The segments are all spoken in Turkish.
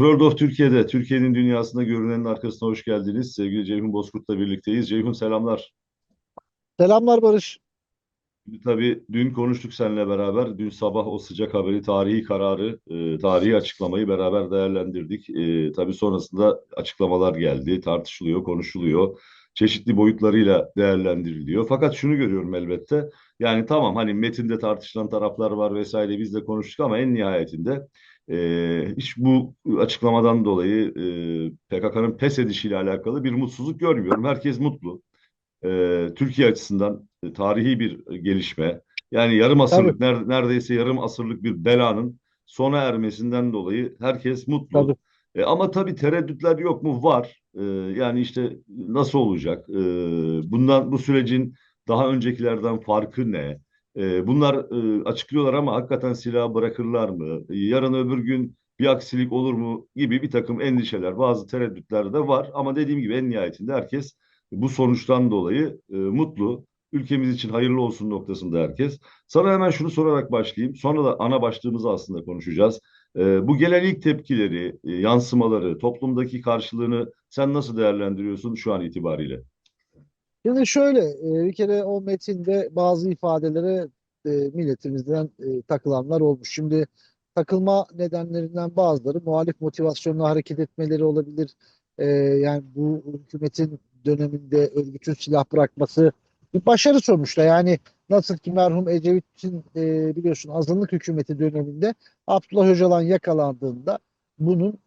World of Türkiye'de, Türkiye'nin dünyasında görünenin arkasına hoş geldiniz. Sevgili Ceyhun Bozkurt'la birlikteyiz. Ceyhun selamlar. Selamlar Barış. Tabii dün konuştuk seninle beraber. Dün sabah o sıcak haberi, tarihi kararı, e, tarihi açıklamayı beraber değerlendirdik. E, tabii sonrasında açıklamalar geldi, tartışılıyor, konuşuluyor. Çeşitli boyutlarıyla değerlendiriliyor. Fakat şunu görüyorum elbette. Yani tamam hani metinde tartışılan taraflar var vesaire biz de konuştuk ama en nihayetinde e, hiç bu açıklamadan dolayı e, PKK'nın pes edişiyle alakalı bir mutsuzluk görmüyorum. Herkes mutlu e, Türkiye açısından e, tarihi bir gelişme. Yani yarım Tabii, asırlık, ner- neredeyse yarım asırlık bir belanın sona ermesinden dolayı herkes mutlu. tabii. E, ama tabii tereddütler yok mu? Var. E, yani işte nasıl olacak? E, bundan bu sürecin daha öncekilerden farkı ne? E, bunlar e, açıklıyorlar ama hakikaten silahı bırakırlar mı? Yarın öbür gün bir aksilik olur mu gibi bir takım endişeler, bazı tereddütler de var. Ama dediğim gibi en nihayetinde herkes bu sonuçtan dolayı e, mutlu. Ülkemiz için hayırlı olsun noktasında herkes. Sana hemen şunu sorarak başlayayım. Sonra da ana başlığımızı aslında konuşacağız. E, bu gelen ilk tepkileri, e, yansımaları, toplumdaki karşılığını sen nasıl değerlendiriyorsun şu an itibariyle? Şimdi şöyle e, bir kere o metinde bazı ifadelere e, milletimizden e, takılanlar olmuş. Şimdi takılma nedenlerinden bazıları muhalif motivasyonla hareket etmeleri olabilir. Yani bu hükümetin döneminde örgütün silah bırakması bir başarı sonuçta. Yani nasıl ki merhum Ecevit'in biliyorsun azınlık hükümeti döneminde Abdullah Öcalan yakalandığında bunun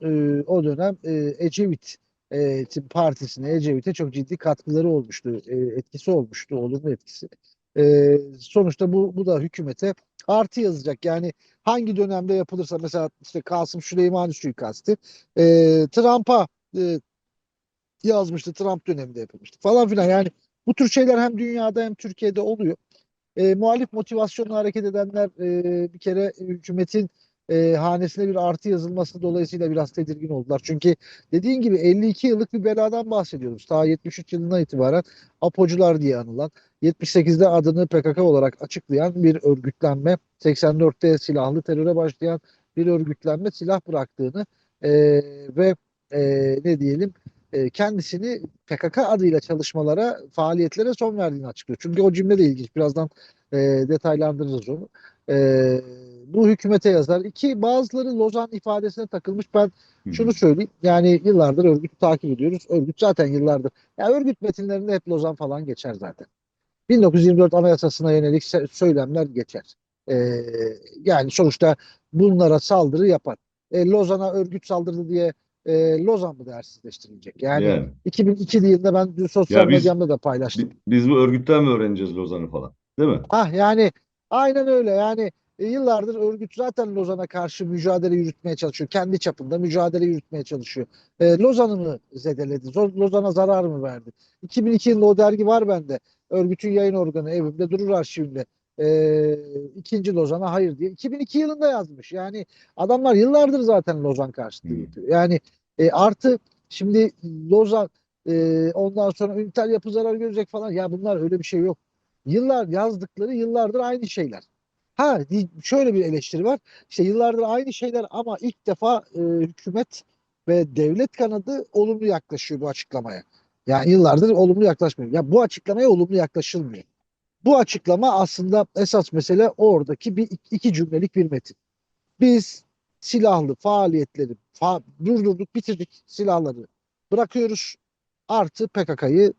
o dönem e, Ecevit e, partisine, Ecevit'e çok ciddi katkıları olmuştu, e, etkisi olmuştu, olumlu etkisi. E, sonuçta bu, bu da hükümete artı yazacak. Yani hangi dönemde yapılırsa mesela işte Kasım Süleymani suikasti e, Trump'a e, yazmıştı, Trump döneminde yapılmıştı falan filan. Yani bu tür şeyler hem dünyada hem Türkiye'de oluyor. E, muhalif motivasyonla hareket edenler e, bir kere hükümetin e, hanesine bir artı yazılması dolayısıyla biraz tedirgin oldular. Çünkü dediğin gibi 52 yıllık bir beladan bahsediyoruz. Ta 73 yılından itibaren Apocular diye anılan, 78'de adını PKK olarak açıklayan bir örgütlenme, 84'te silahlı teröre başlayan bir örgütlenme silah bıraktığını e, ve e, ne diyelim e, kendisini PKK adıyla çalışmalara, faaliyetlere son verdiğini açıklıyor. Çünkü o cümle de ilginç. Birazdan e, detaylandırırız onu. E, bu hükümete yazar. İki, bazıları Lozan ifadesine takılmış. Ben Hı şunu söyleyeyim. Yani yıllardır örgütü takip ediyoruz. Örgüt zaten yıllardır. Ya örgüt metinlerinde hep Lozan falan geçer zaten. 1924 Anayasası'na yönelik söylemler geçer. E, yani sonuçta bunlara saldırı yapar. E, Lozan'a örgüt saldırdı diye e, Lozan mı değersizleştirilecek? Yani Yani 2002 yılında ben sosyal ya biz medyamda da paylaştım. biz bu örgütten mi öğreneceğiz Lozan'ı falan? Değil mi? Ah yani aynen öyle yani e, yıllardır örgüt zaten Lozan'a karşı mücadele yürütmeye çalışıyor. Kendi çapında mücadele yürütmeye çalışıyor. E, Lozan'ı mı zedeledi? Lozan'a zarar mı verdi? 2002 yılında o dergi var bende. Örgütün yayın organı evimde durur arşivimde. E, ikinci Lozan'a hayır diye. 2002 yılında yazmış. Yani adamlar yıllardır zaten Lozan Hı. yapıyor. Yani e, artı şimdi Lozan e, ondan sonra üniter yapı zarar görecek falan. Ya bunlar öyle bir şey yok. Yıllar yazdıkları yıllardır aynı şeyler. Ha şöyle bir eleştiri var. İşte yıllardır aynı şeyler ama ilk defa e, hükümet ve devlet kanadı olumlu yaklaşıyor bu açıklamaya. Yani yıllardır olumlu yaklaşmıyor. Ya bu açıklamaya olumlu yaklaşılmıyor. Bu açıklama aslında esas mesele oradaki bir iki cümlelik bir metin. Biz silahlı faaliyetleri fa durdurduk, bitirdik silahları bırakıyoruz. Artı PKK'yı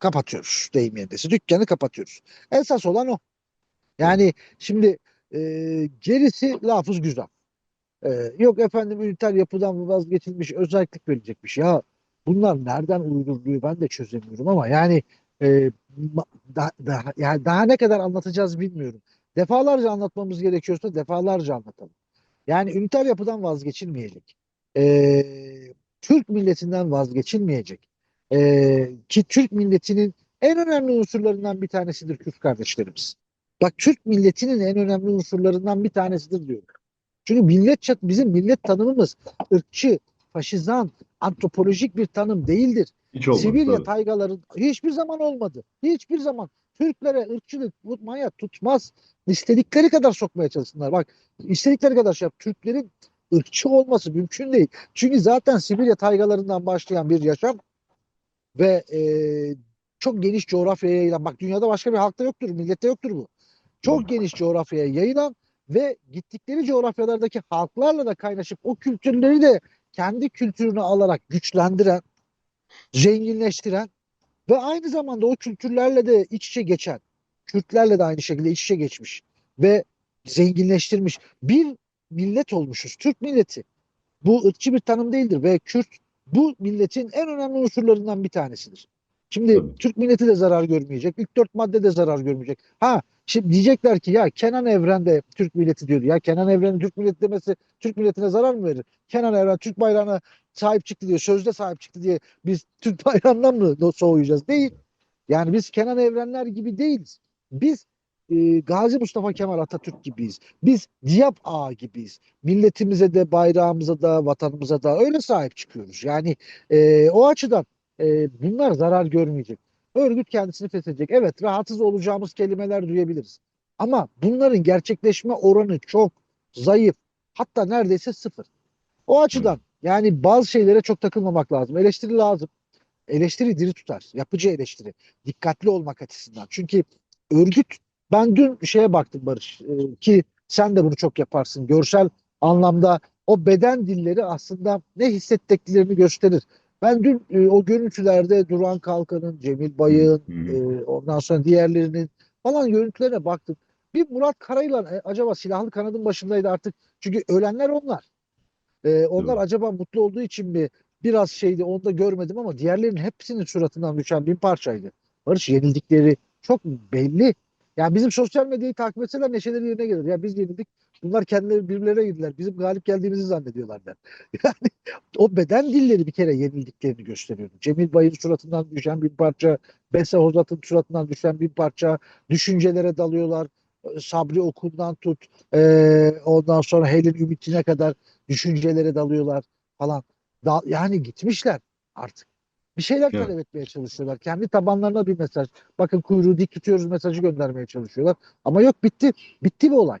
kapatıyoruz deyim yerindeyse. Dükkanı kapatıyoruz. Esas olan o. Yani şimdi e, gerisi lafız güzel. E, yok efendim üniter yapıdan vazgeçilmiş özellik verecekmiş. Ya bunlar nereden uyduruluyor ben de çözemiyorum ama yani e, ma- da, da- yani daha ne kadar anlatacağız bilmiyorum. Defalarca anlatmamız gerekiyorsa defalarca anlatalım. Yani üniter yapıdan vazgeçilmeyecek. E, Türk milletinden vazgeçilmeyecek. E, ki Türk milletinin en önemli unsurlarından bir tanesidir Kürt kardeşlerimiz. Bak Türk milletinin en önemli unsurlarından bir tanesidir diyorum. Çünkü millet çat- bizim millet tanımımız ırkçı, faşizan, antropolojik bir tanım değildir. Hiç olmadı Sibirya tabii. taygaların hiçbir zaman olmadı. Hiçbir zaman. Türklere ırkçılık tutmaya tutmaz. İstedikleri kadar sokmaya çalışsınlar. Bak istedikleri kadar şey yap. Türklerin ırkçı olması mümkün değil. Çünkü zaten Sibirya taygalarından başlayan bir yaşam ve e, çok geniş coğrafyaya yayılan, bak dünyada başka bir halkta yoktur, millette yoktur bu. Çok geniş coğrafyaya yayılan ve gittikleri coğrafyalardaki halklarla da kaynaşıp o kültürleri de kendi kültürünü alarak güçlendiren, zenginleştiren ve aynı zamanda o kültürlerle de iç içe geçen, Kürtlerle de aynı şekilde iç içe geçmiş ve zenginleştirmiş bir millet olmuşuz. Türk milleti. Bu ırkçı bir tanım değildir ve Kürt bu milletin en önemli unsurlarından bir tanesidir. Şimdi Tabii. Türk milleti de zarar görmeyecek. İlk dört madde de zarar görmeyecek. Ha şimdi diyecekler ki ya Kenan Evren de Türk milleti diyordu. Ya Kenan Evren'in Türk milleti demesi Türk milletine zarar mı verir? Kenan Evren Türk bayrağına sahip çıktı diye, sözde sahip çıktı diye biz Türk bayrağından mı soğuyacağız? Değil. Yani biz Kenan Evrenler gibi değiliz. Biz e, Gazi Mustafa Kemal Atatürk gibiyiz. Biz Diyap Ağa gibiyiz. Milletimize de, bayrağımıza da, vatanımıza da öyle sahip çıkıyoruz. Yani e, o açıdan e, bunlar zarar görmeyecek. Örgüt kendisini feshedecek. Evet rahatsız olacağımız kelimeler duyabiliriz. Ama bunların gerçekleşme oranı çok zayıf. Hatta neredeyse sıfır. O açıdan yani bazı şeylere çok takılmamak lazım. Eleştiri lazım. Eleştiri diri tutar. Yapıcı eleştiri. Dikkatli olmak açısından. Çünkü örgüt ben dün şeye baktım Barış e, ki sen de bunu çok yaparsın. Görsel anlamda o beden dilleri aslında ne hissettiklerini gösterir. Ben dün e, o görüntülerde Duran Kalkan'ın, Cemil Bayık'ın, e, ondan sonra diğerlerinin falan görüntülerine baktım. Bir Murat Karayılan e, acaba silahlı kanadın başındaydı artık. Çünkü ölenler onlar. E, onlar Evet. acaba mutlu olduğu için mi biraz şeydi onu da görmedim ama diğerlerinin hepsinin suratından düşen bir parçaydı. Barış yenildikleri çok belli. Yani bizim sosyal medyayı takip etseler neşeleri yerine gelir. Ya biz yenildik. Bunlar kendileri birbirlerine girdiler. Bizim galip geldiğimizi zannediyorlar der. Yani o beden dilleri bir kere yenildiklerini gösteriyordu. Cemil Bayır'ın suratından düşen bir parça, Bese Hozat'ın suratından düşen bir parça, düşüncelere dalıyorlar. Sabri Okun'dan tut, eee, ondan sonra Helin Ümit'ine kadar düşüncelere dalıyorlar falan. Da, yani gitmişler artık. Bir şeyler Evet. talep etmeye çalışıyorlar. Kendi tabanlarına bir mesaj. Bakın kuyruğu dik tutuyoruz mesajı göndermeye çalışıyorlar. Ama yok bitti. Bitti bu olay.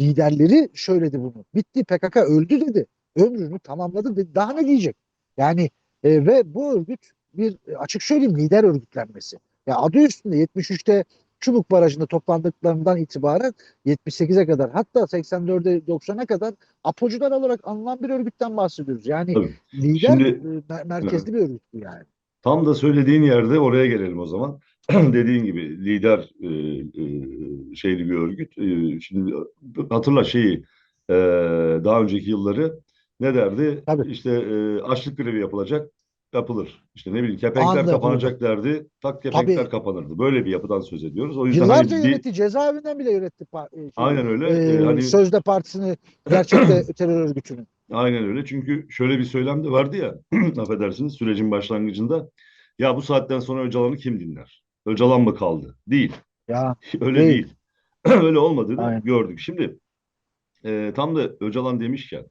Liderleri söyledi bunu. Bitti PKK öldü dedi. Ömrünü tamamladı dedi. Daha ne diyecek? Yani e, ve bu örgüt bir e, açık söyleyeyim lider örgütlenmesi. Ya adı üstünde 73'te Çubuk Barajı'nda toplandıklarından itibaren 78'e kadar hatta 84'e 90'a kadar apocular olarak anılan bir örgütten bahsediyoruz. Yani Tabii. lider Şimdi- e, mer- merkezli bir örgüt bu yani. Tam da söylediğin yerde oraya gelelim o zaman. Dediğin gibi lider e, e, şeyli bir örgüt. E, şimdi hatırla şeyi e, daha önceki yılları ne derdi? Tabii. İşte e, açlık grevi yapılacak, yapılır. İşte ne bileyim kepenkler Anında kapanacak derdi, tak kepenkler Tabii. kapanırdı. Böyle bir yapıdan söz ediyoruz. O yüzden Yıllarca hani yönetti. Cezaevinden bile yönetti. şeyi. aynen öyle. Ee, hani Sözde Partisi'ni gerçekte terör örgütünü. Aynen öyle. Çünkü şöyle bir söylem de vardı ya, affedersiniz sürecin başlangıcında. Ya bu saatten sonra Öcalan'ı kim dinler? Öcalan mı kaldı? Değil. Ya Öyle Değil. değil. Öyle olmadığını Aynen. gördük. Şimdi e, tam da Öcalan demişken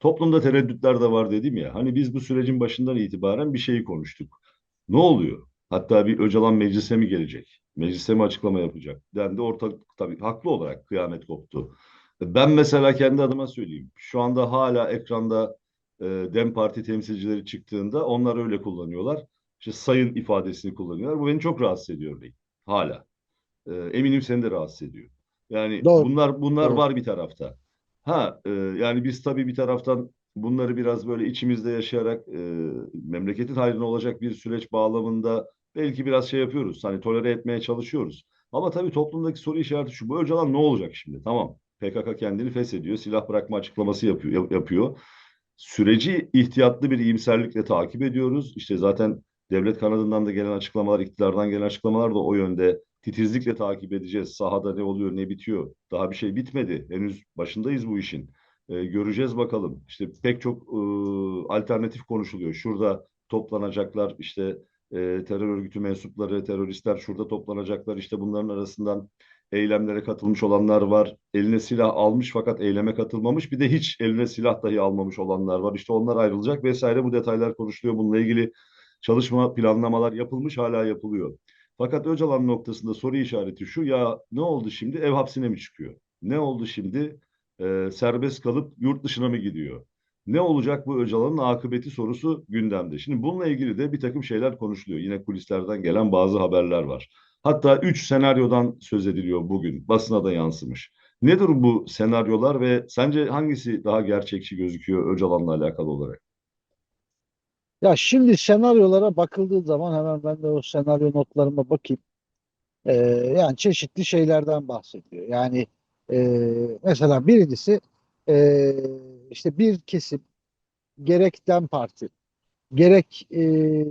toplumda tereddütler de var dedim ya. Hani biz bu sürecin başından itibaren bir şeyi konuştuk. Ne oluyor? Hatta bir Öcalan meclise mi gelecek? Meclise mi açıklama yapacak? Dendi ortalık tabii haklı olarak kıyamet koptu. Ben mesela kendi adıma söyleyeyim. Şu anda hala ekranda e, Dem Parti temsilcileri çıktığında onlar öyle kullanıyorlar. İşte sayın ifadesini kullanıyorlar. Bu beni çok rahatsız ediyor örneğin. Hala. E, eminim seni de rahatsız ediyor. Yani Doğru. bunlar bunlar Doğru. var bir tarafta. Ha e, yani biz tabii bir taraftan bunları biraz böyle içimizde yaşayarak e, memleketin hayrına olacak bir süreç bağlamında belki biraz şey yapıyoruz. Hani tolere etmeye çalışıyoruz. Ama tabii toplumdaki soru işareti şu. Bu Öcalan ne olacak şimdi? Tamam. PKK kendini feshediyor. Silah bırakma açıklaması yapıyor. yap- yapıyor. Süreci ihtiyatlı bir iyimserlikle takip ediyoruz. İşte zaten devlet kanadından da gelen açıklamalar, iktidardan gelen açıklamalar da o yönde. Titizlikle takip edeceğiz. Sahada ne oluyor, ne bitiyor. Daha bir şey bitmedi. Henüz başındayız bu işin. Ee, göreceğiz bakalım. İşte pek çok e, alternatif konuşuluyor. Şurada toplanacaklar işte e, terör örgütü mensupları, teröristler şurada toplanacaklar. İşte bunların arasından eylemlere katılmış olanlar var. Eline silah almış fakat eyleme katılmamış. Bir de hiç eline silah dahi almamış olanlar var. İşte onlar ayrılacak vesaire. Bu detaylar konuşuluyor. Bununla ilgili çalışma planlamalar yapılmış, hala yapılıyor. Fakat Öcalan noktasında soru işareti şu. Ya ne oldu şimdi? Ev hapsine mi çıkıyor? Ne oldu şimdi? e, serbest kalıp yurt dışına mı gidiyor? Ne olacak bu Öcalan'ın akıbeti sorusu gündemde. Şimdi bununla ilgili de bir takım şeyler konuşuluyor. Yine kulislerden gelen bazı haberler var. Hatta üç senaryodan söz ediliyor bugün. Basına da yansımış. Nedir bu senaryolar ve sence hangisi daha gerçekçi gözüküyor Öcalan'la alakalı olarak? Ya şimdi senaryolara bakıldığı zaman hemen ben de o senaryo notlarıma bakayım. Ee, yani çeşitli şeylerden bahsediyor. Yani e, mesela birincisi e, işte bir kesim gerek DEM Parti gerek e,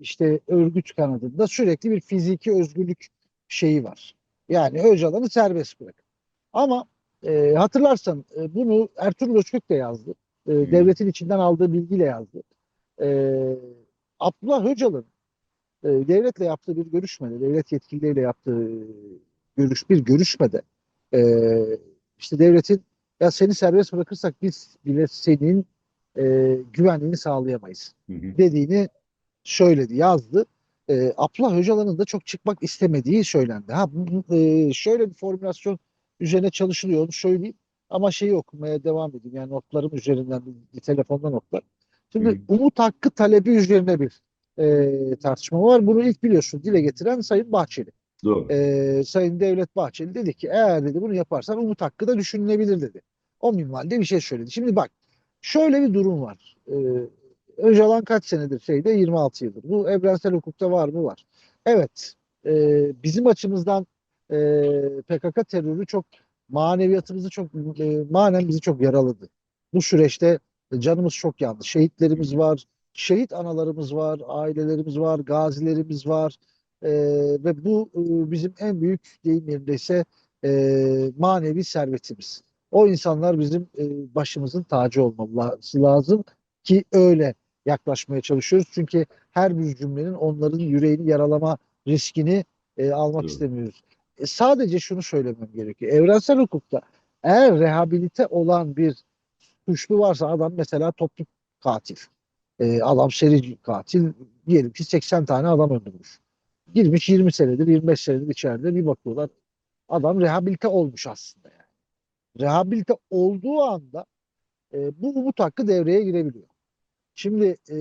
işte örgüt kanadında sürekli bir fiziki özgürlük şeyi var. Yani Öcalan'ı serbest bırak. Ama e, hatırlarsan e, bunu Ertuğrul Özkök de yazdı. E, Hı. devletin içinden aldığı bilgiyle yazdı. E, Abdullah Öcalan e, devletle yaptığı bir görüşmede, devlet yetkilileriyle yaptığı görüş bir görüşmede e, işte devletin ya seni serbest bırakırsak biz bile senin e, güvenliğini sağlayamayız Hı hı. dediğini söyledi, yazdı. E, Abdullah Öcalan'ın da çok çıkmak istemediği söylendi. Ha, bu- e, şöyle bir formülasyon üzerine çalışılıyor onu söyleyeyim. Ama şeyi okumaya devam edeyim. Yani notlarım üzerinden bir, bir telefonda notlar. Şimdi hı. umut hakkı talebi üzerine bir e, tartışma var. Bunu ilk biliyorsun dile getiren Sayın Bahçeli. Doğru. E, Sayın Devlet Bahçeli dedi ki eğer dedi bunu yaparsan umut hakkı da düşünülebilir dedi. O minvalde bir şey söyledi. Şimdi bak şöyle bir durum var. E, Öcalan kaç senedir şeyde 26 yıldır. Bu evrensel hukukta var mı? Var. Evet. e, bizim açımızdan e, PKK terörü çok maneviyatımızı çok e, manen bizi çok yaraladı. Bu süreçte canımız çok yandı. Şehitlerimiz var, şehit analarımız var, ailelerimiz var, gazilerimiz var. E, ve bu e, bizim en büyük deyim yerindeyse e, manevi servetimiz. O insanlar bizim e, başımızın tacı olması lazım ki öyle yaklaşmaya çalışıyoruz. Çünkü her bir cümlenin onların yüreğini yaralama riskini e, almak istemiyoruz. E, sadece şunu söylemem gerekiyor. Evrensel hukukta eğer rehabilite olan bir suçlu varsa adam mesela toplu katil. E, adam seri katil diyelim ki 80 tane adam öldürmüş. Girmiş 20 senedir 25 senedir içeride bir bakıyorlar adam rehabilite olmuş aslında. Rehabilite olduğu anda e, bu umut hakkı devreye girebiliyor. Şimdi e,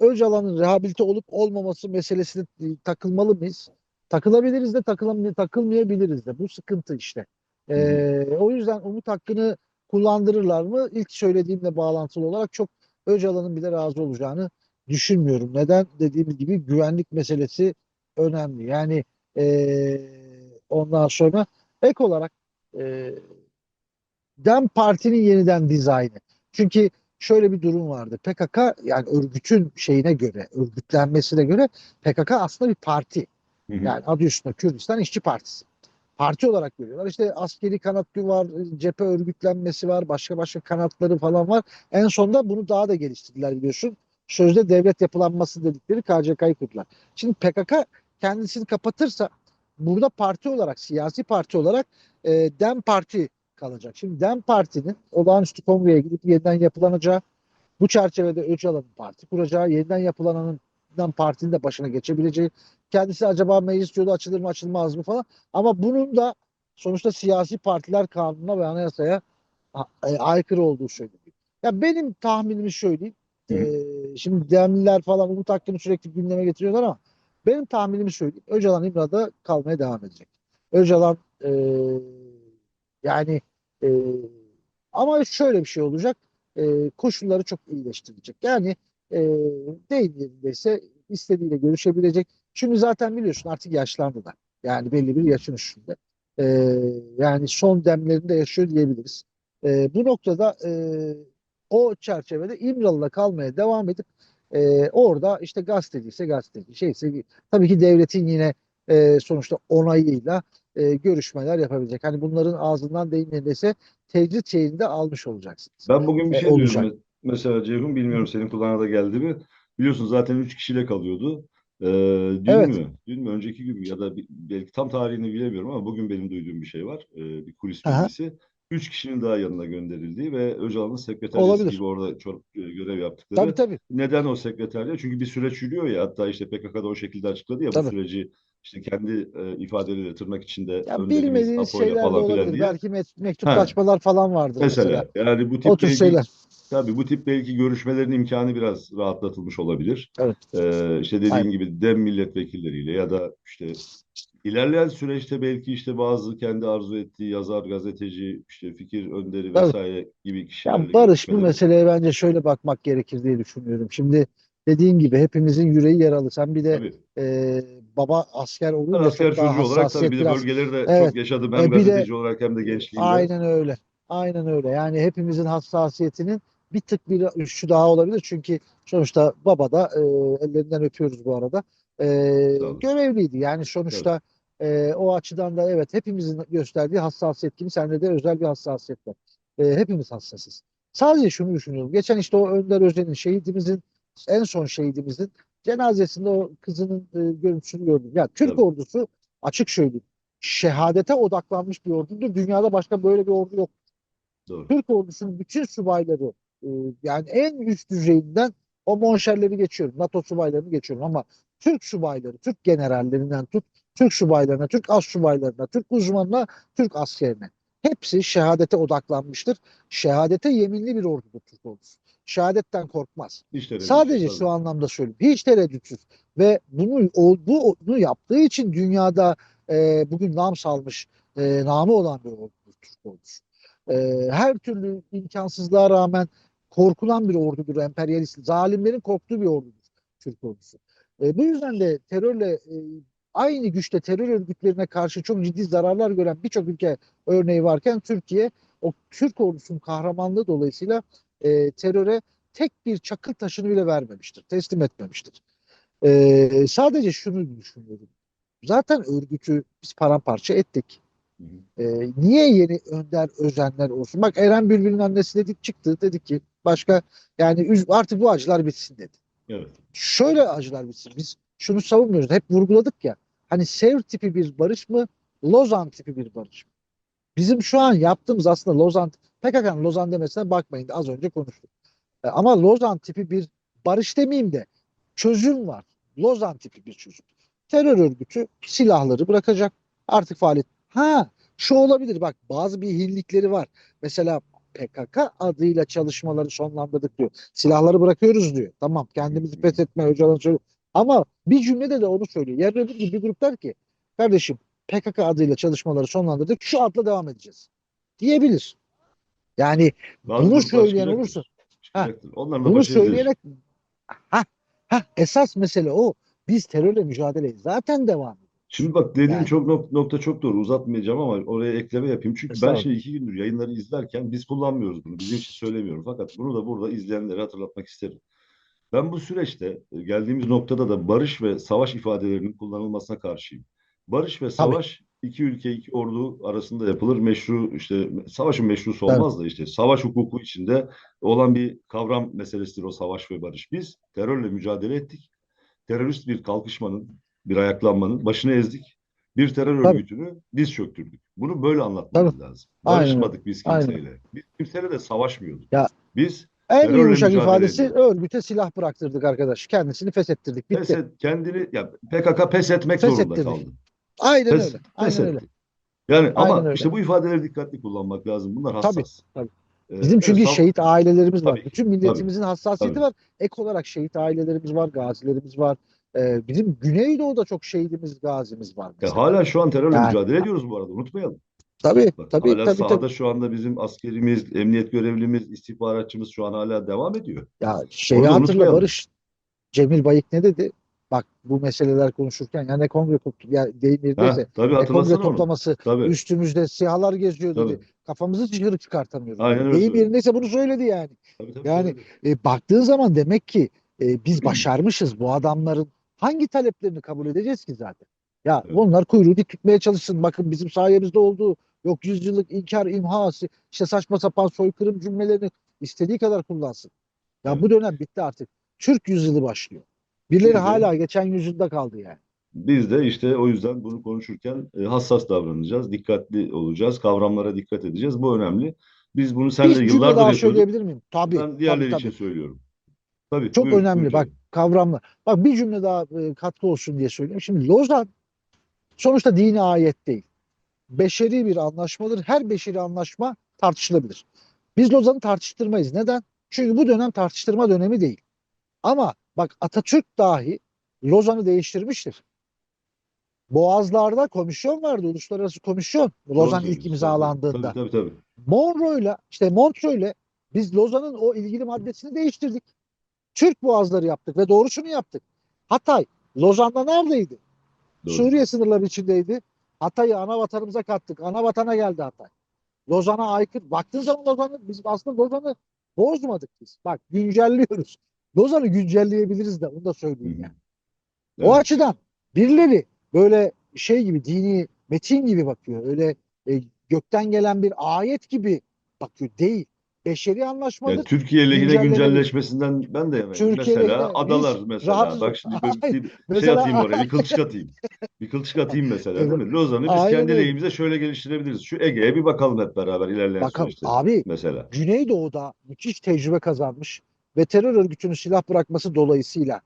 Öcalan'ın rehabilite olup olmaması meselesine e, takılmalı mıyız? Takılabiliriz de takılam takılmayabiliriz de. Bu sıkıntı işte. E, o yüzden umut hakkını kullandırırlar mı? İlk söylediğimle bağlantılı olarak çok Öcalan'ın bile razı olacağını düşünmüyorum. Neden? Dediğim gibi güvenlik meselesi önemli. Yani e, ondan sonra ek olarak e, DEM Parti'nin yeniden dizaynı. Çünkü şöyle bir durum vardı. PKK yani örgütün şeyine göre, örgütlenmesine göre PKK aslında bir parti. Hı hı. Yani adı üstünde Kürdistan İşçi Partisi. Parti olarak görüyorlar. İşte askeri kanat var, cephe örgütlenmesi var, başka başka kanatları falan var. En sonunda bunu daha da geliştirdiler biliyorsun. Sözde devlet yapılanması dedikleri KCK'yı kurdular. Şimdi PKK kendisini kapatırsa burada parti olarak, siyasi parti olarak e, DEM Parti kalacak. Şimdi DEM Parti'nin olağanüstü kongreye gidip yeniden yapılanacağı, bu çerçevede Öcalan'ın parti kuracağı, yeniden yapılananın DEM Parti'nin de başına geçebileceği, kendisi acaba meclis yolu açılır mı açılmaz mı falan. Ama bunun da sonuçta siyasi partiler kanununa ve anayasaya e, aykırı olduğu söyleniyor. Ya benim tahminimi söyleyeyim. Hı. Ee, şimdi Demliler falan Umut Hakkı'nı sürekli gündeme getiriyorlar ama benim tahminimi söyleyeyim. Öcalan İmralı'da kalmaya devam edecek. Öcalan e, yani e, ama şöyle bir şey olacak. E, koşulları çok iyileştirecek. Yani e, deyim yerindeyse istediğiyle görüşebilecek. Çünkü zaten biliyorsun artık yaşlandı da. Yani belli bir yaşın üstünde. E, yani son demlerinde yaşıyor diyebiliriz. E, bu noktada e, o çerçevede İmralı'da kalmaya devam edip e, orada işte gazeteciyse gazeteci, şeyse tabii ki devletin yine e, sonuçta onayıyla e, görüşmeler yapabilecek. Hani bunların ağzından deyim yerindeyse tecrit şeyini de almış olacaksınız. Ben bugün bir E, şey olacak. diyorum. Mesela Ceyhun bilmiyorum senin kulağına da geldi mi? Biliyorsun zaten üç kişiyle kalıyordu. Ee, dün Evet. mü? Dün mü? Önceki gün mü? Ya da bir- belki tam tarihini bilemiyorum ama bugün benim duyduğum bir şey var. Ee, bir kulis bilgisi. Üç kişinin daha yanına gönderildiği ve Öcalan'ın sekreteriyesi Olabilir. gibi orada çok e, görev yaptıkları. Tabii tabii. Neden o sekreterliğe? Çünkü bir süreç yürüyor ya hatta işte PKK da o şekilde açıkladı ya bu Tabii. süreci işte kendi e, ifadeleriyle tırnak içinde Ya bilmediğiniz şeyler de falan filan olabilir. diye. Belki mektuplaşmalar falan vardır mesela. Mesela yani bu tip O tür belki şeyler. tabii bu tip belki görüşmelerin imkanı biraz rahatlatılmış olabilir. Evet. Ee, işte dediğim Aynen. gibi dem milletvekilleriyle ya da işte ilerleyen süreçte belki işte bazı kendi arzu ettiği yazar, gazeteci, işte fikir önderi vesaire gibi kişilerle Ya Barış bu meseleye bence şöyle bakmak gerekir diye düşünüyorum. Şimdi dediğin gibi hepimizin yüreği yaralı. Sen bir de Tabii. e, baba asker Ben olunca asker çok daha çocuğu olarak tabii bir de biraz. bölgeleri de Evet. çok yaşadım. E, Hem bir de- gazeteci olarak hem de gençliğimde. Aynen öyle. Aynen öyle. Yani hepimizin hassasiyetinin bir tık bir üstü daha olabilir. Çünkü sonuçta baba da e, ellerinden öpüyoruz bu arada. E, görevliydi. Yani sonuçta e, o açıdan da evet hepimizin gösterdiği hassasiyet gibi sende de özel bir hassasiyet var. E, hepimiz hassasız. Sadece şunu düşünüyorum. Geçen işte o Önder Özen'in şehidimizin en son şehidimizin cenazesinde o kızının e, görüntüsünü gördüm. Ya Türk Tabii. ordusu açık söyleyeyim şehadete odaklanmış bir ordudur. Dünyada başka böyle bir ordu yok. Doğru. Türk ordusunun bütün subayları e, yani en üst düzeyinden o monşerleri geçiyorum. NATO subaylarını geçiyorum ama Türk subayları, Türk generallerinden tut, Türk subaylarına, Türk as subaylarına, Türk uzmanına, Türk askerine. Hepsi şehadete odaklanmıştır. Şehadete yeminli bir ordudur Türk ordusu. Şehadetten korkmaz. Sadece şu anlamda söylüyorum. Hiç tereddütsüz. Ve bunu bu bunu yaptığı için dünyada e, bugün nam salmış, e, namı olan bir ordudur Türk ordusu. E, her türlü imkansızlığa rağmen korkulan bir ordudur. Emperyalist, zalimlerin korktuğu bir ordudur Türk ordusu. E, bu yüzden de terörle e, aynı güçte terör örgütlerine karşı çok ciddi zararlar gören birçok ülke örneği varken Türkiye o Türk ordusunun kahramanlığı dolayısıyla e, teröre tek bir çakıl taşını bile vermemiştir, teslim etmemiştir. Ee, sadece şunu düşünüyorum. Zaten örgütü biz paramparça ettik. Ee, niye yeni önder özenler olsun? Bak Eren Bülbül'ün annesi dedik çıktı dedi ki başka yani artık bu acılar bitsin dedi. Evet. Şöyle acılar bitsin. Biz şunu savunmuyoruz. Hep vurguladık ya. Hani Sevr tipi bir barış mı? Lozan tipi bir barış mı? Bizim şu an yaptığımız aslında Lozan, PKK'nın Lozan demesine bakmayın. Az önce konuştuk. E, Ama Lozan tipi bir barış demeyeyim de çözüm var. Lozan tipi bir çözüm. Terör örgütü silahları bırakacak. Artık faaliyet. Ha şu olabilir bak bazı bir hinlikleri var. Mesela PKK adıyla çalışmaları sonlandırdık diyor. Silahları bırakıyoruz diyor. Tamam kendimizi fethetme Öcalan söylüyor. Ama bir cümlede de onu söylüyor. Yarın öbür gün bir grup der ki kardeşim PKK adıyla çalışmaları sonlandırdık. Şu adla devam edeceğiz. Diyebilir. Yani Bazı Bunu söyleyen olursa- Çıkacaktır. Onlarla bunu söyleyerek ha, ha, esas mesele o. Biz terörle mücadeleyi zaten devam ediyoruz. Şimdi bak dediğin Yani. çok nok- nokta çok doğru. Uzatmayacağım ama oraya ekleme yapayım. Çünkü ben şimdi iki gündür yayınları izlerken biz kullanmıyoruz bunu. Bizim için söylemiyorum. Fakat bunu da burada izleyenlere hatırlatmak isterim. Ben bu süreçte e, geldiğimiz noktada da barış ve savaş ifadelerinin kullanılmasına karşıyım. Barış ve savaş iki ülke, iki ordu arasında yapılır. Meşru işte savaşın meşrusu olmaz da işte savaş hukuku içinde olan bir kavram meselesidir o savaş ve barış. Biz terörle mücadele ettik. Terörist bir kalkışmanın, bir ayaklanmanın başını ezdik. Bir terör Tabii. örgütünü biz çöktürdük. Bunu böyle anlatmamız lazım. Aynen Barışmadık biz Aynen. kimseyle. Biz kimseyle de savaşmıyorduk. Ya, Biz En yumuşak ifadesi ediyor. örgüte silah bıraktırdık arkadaş. Kendisini feshettirdik. Bitti. pes et- kendini ya PKK pes etmek Pes zorunda ettirdik. kaldı. Aynen Pes, öyle. Aynen öyle. Yani ama Aynen öyle. işte bu ifadeleri dikkatli kullanmak lazım. Bunlar Tabii, hassas. tabii. Ee, Bizim çünkü sav- şehit ailelerimiz var. Tabii ki, Bütün milletimizin hassasiyeti tabii. var. Ek olarak şehit ailelerimiz var, gazilerimiz var. Ee, bizim Güneydoğu'da çok şehidimiz, gazimiz var E, hala şu an terörle Yani- mücadele ediyoruz bu arada. Unutmayalım. Tabii, Bak, tabii, hala tabii, sahada tabii. şu anda bizim askerimiz, emniyet görevlimiz, istihbaratçımız şu an hala devam ediyor. Ya şeyi hatırla. Barış. Cemil Bayık ne dedi? Bak bu meseleler konuşurken ya ne kongre toplu ya deyim yerindeyse tabii ne kongre onu. toplaması Tabii. üstümüzde siyahlar geziyor dedi. Kafamızı dışarı çıkartamıyoruz. Aynen öyle Deyim yerindeyse bunu söyledi yani. Tabii, tabii, Yani tabii. E, baktığın zaman demek ki e, biz başarmışız bu adamların hangi taleplerini kabul edeceğiz ki zaten? Ya Evet. onlar kuyruğu dik tutmaya çalışsın. Bakın bizim sayemizde olduğu yok yüzyıllık inkar imhası işte saçma sapan soykırım cümlelerini istediği kadar kullansın. Ya Evet. bu dönem bitti artık. Türk yüzyılı başlıyor. Birileri Biz de- hala geçen yüzyılda kaldı yani. Biz de işte o yüzden bunu konuşurken e, hassas davranacağız, dikkatli olacağız, kavramlara dikkat edeceğiz. Bu önemli. Biz bunu seninle cümle yıllardır daha söyleyebilir miyim? Tabii. Ben tabii, diğerleri tabii. için söylüyorum. Tabii, Çok buyur, önemli buyur bak canım. kavramla. Bak bir cümle daha e, katkı olsun diye söyleyeyim. Şimdi Lozan Sonuçta dini ayet değil. Beşeri bir anlaşmadır. Her beşeri anlaşma tartışılabilir. Biz Lozan'ı tartıştırmayız. Neden? Çünkü bu dönem tartıştırma dönemi değil. Ama bak Atatürk dahi Lozan'ı değiştirmiştir. Boğazlarda komisyon vardı, uluslararası komisyon. Lozan ilk imzalandığında. Tabii tabii tabii. Monroe'yla işte Montreux'le biz Lozan'ın o ilgili maddesini değiştirdik. Türk boğazları yaptık ve doğrusunu yaptık. Hatay Lozan'da neredeydi? Doğru. Suriye sınırları içindeydi. Hatay'ı ana vatanımıza kattık. Ana vatana geldi Hatay. Lozan'a aykırı. Baktığın zaman Lozan'ı biz aslında Lozan'ı bozmadık biz. Bak güncelliyoruz. Lozan'ı güncelleyebiliriz de onu da söyleyeyim yani. O Evet. açıdan birileri böyle şey gibi dini metin gibi bakıyor. Öyle e, gökten gelen bir ayet gibi bakıyor. Değil. Beşeri anlaşmadır. Yani Türkiye lehine Güncellenebilir. güncelleşmesinden ben de yemedim. Türkiye Mesela lehine adalar biz mesela. rahatsız- Bak şimdi bir, Hayır, şey mesela- atayım oraya. Bir kılçık atayım. Bir kılçık atayım mesela değil mi? Lozan'ı biz Aynen kendi lehimize şöyle geliştirebiliriz. Şu Ege'ye bir bakalım hep beraber ilerleyen Bakın süreçte. abi Mesela. Güneydoğu'da müthiş tecrübe kazanmış ve terör örgütünün silah bırakması dolayısıyla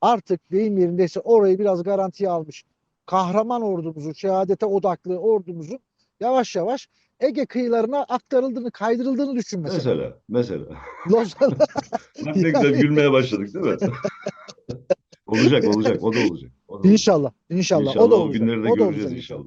artık deyim yerindeyse orayı biraz garantiye almış. Kahraman ordumuzu, şehadete odaklı ordumuzun yavaş yavaş Ege kıyılarına aktarıldığını, kaydırıldığını düşün mesela. Mesela. Mesela. Lozan'a Bak ne güzel Yani- gülmeye başladık değil mi? olacak olacak. O da olacak. O da olacak. inşallah, inşallah, İnşallah o da o olacak. günleri de o göreceğiz inşallah.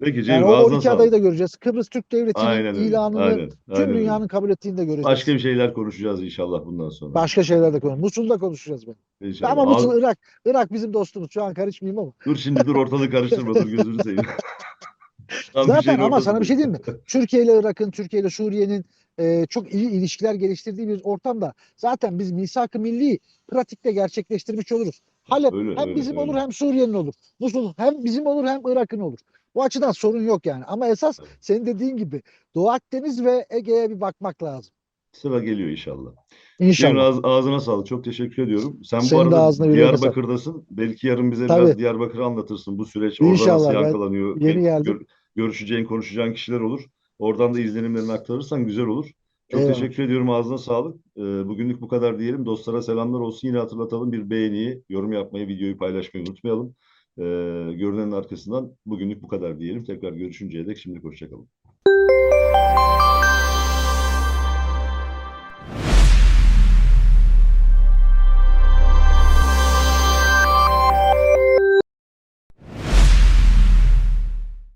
Peki Yani Cemil o, iki adayı da göreceğiz. Kıbrıs Türk Devleti'nin Aynen ilanını Aynen. tüm Aynen dünyanın kabul ettiğini de göreceğiz. Başka bir şeyler konuşacağız inşallah bundan sonra. Başka şeyler de konuşacağız. Musul'da konuşacağız. Ben. İnşallah. Ama Musul, Ağız- Irak. Irak bizim dostumuz. Şu an karışmayayım ama. Dur şimdi dur ortalığı karıştırma dur gözünü seveyim. Tam Zaten ama sana bir şey diyeyim mi? Türkiye ile Irak'ın, Türkiye ile Suriye'nin e, çok iyi ilişkiler geliştirdiği bir ortamda zaten biz misak-ı milli pratikte gerçekleştirmiş oluruz. Halep Öyle, hem öyle, bizim öyle. olur hem Suriye'nin olur. Musul hem bizim olur hem Irak'ın olur. Bu açıdan sorun yok yani. Ama esas senin dediğin gibi Doğu Akdeniz ve Ege'ye bir bakmak lazım. Sıra geliyor inşallah. İnşallah. ağz- ağzına sağlık. Çok teşekkür ediyorum. Sen bu Senin de arada. Diyarbakır'dasın. Belki yarın bize Tabii. biraz Diyarbakır'ı anlatırsın. Bu süreç orada İnşallah. nasıl yankılanıyor? yeni Gör- geldim. görüşeceğin, konuşacağın kişiler olur. Oradan da izlenimlerini aktarırsan güzel olur. Çok Eyvallah. teşekkür ediyorum. Ağzına sağlık. Ee, bugünlük bu kadar diyelim. Dostlara selamlar olsun. Yine hatırlatalım. Bir beğeniyi, yorum yapmayı, videoyu paylaşmayı unutmayalım. Ee, görünenin arkasından bugünlük bu kadar diyelim. Tekrar görüşünceye dek şimdilik hoşçakalın.